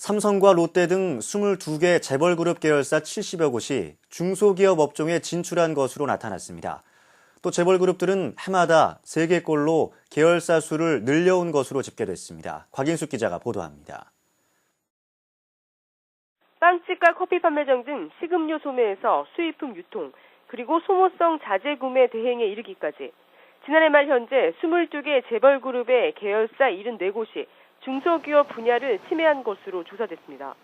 삼성과 롯데 등 22개 재벌그룹 계열사 70여 곳이 중소기업 업종에 진출한 것으로 나타났습니다. 또 재벌그룹들은 해마다 3개꼴로 계열사 수를 늘려온 것으로 집계됐습니다. 곽인숙 기자가 보도합니다. 빵집과 커피 판매점 등 식음료 소매에서 수입품 유통, 그리고 소모성 자재 구매 대행에 이르기까지 지난해 말 현재 22개 재벌그룹의 계열사 74곳이 중소기업 분야를 침해한 것으로 조사됐습니다.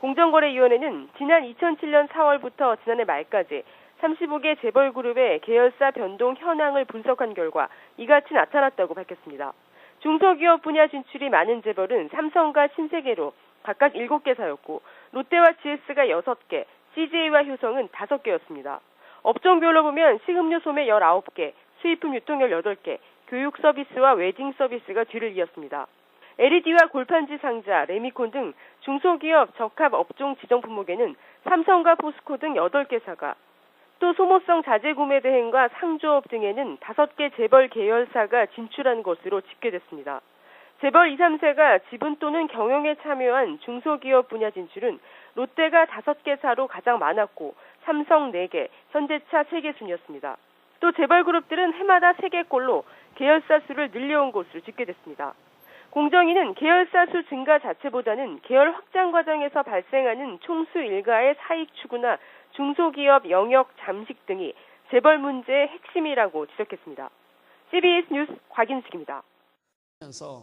공정거래위원회는 지난 2007년 4월부터 지난해 말까지 35개 재벌 그룹의 계열사 변동 현황을 분석한 결과 이같이 나타났다고 밝혔습니다. 중소기업 분야 진출이 많은 재벌은 삼성과 신세계로 각각 7개사였고 롯데와 GS가 6개, CJ와 효성은 5개였습니다. 업종별로 보면 식음료 소매 19개, 수입품 유통 18개, 교육 서비스와 웨딩 서비스가 뒤를 이었습니다. LED와 골판지 상자, 레미콘 등 중소기업 적합 업종 지정 품목에는 삼성과 포스코 등 8개사가 또 소모성 자재 구매 대행과 상조업 등에는 5개 재벌 계열사가 진출한 것으로 집계됐습니다. 재벌 2, 3세가 지분 또는 경영에 참여한 중소기업 분야 진출은 롯데가 5개사로 가장 많았고 삼성 4개, 현대차 3개 순이었습니다. 또 재벌 그룹들은 해마다 3개꼴로 계열사 수를 늘려온 것으로 집계됐습니다. 공정위는 계열사 수 증가 자체보다는 계열 확장 과정에서 발생하는 총수 일가의 사익 추구나 중소기업 영역 잠식 등이 재벌 문제의 핵심이라고 지적했습니다. CBS 뉴스 곽인숙입니다. 하면서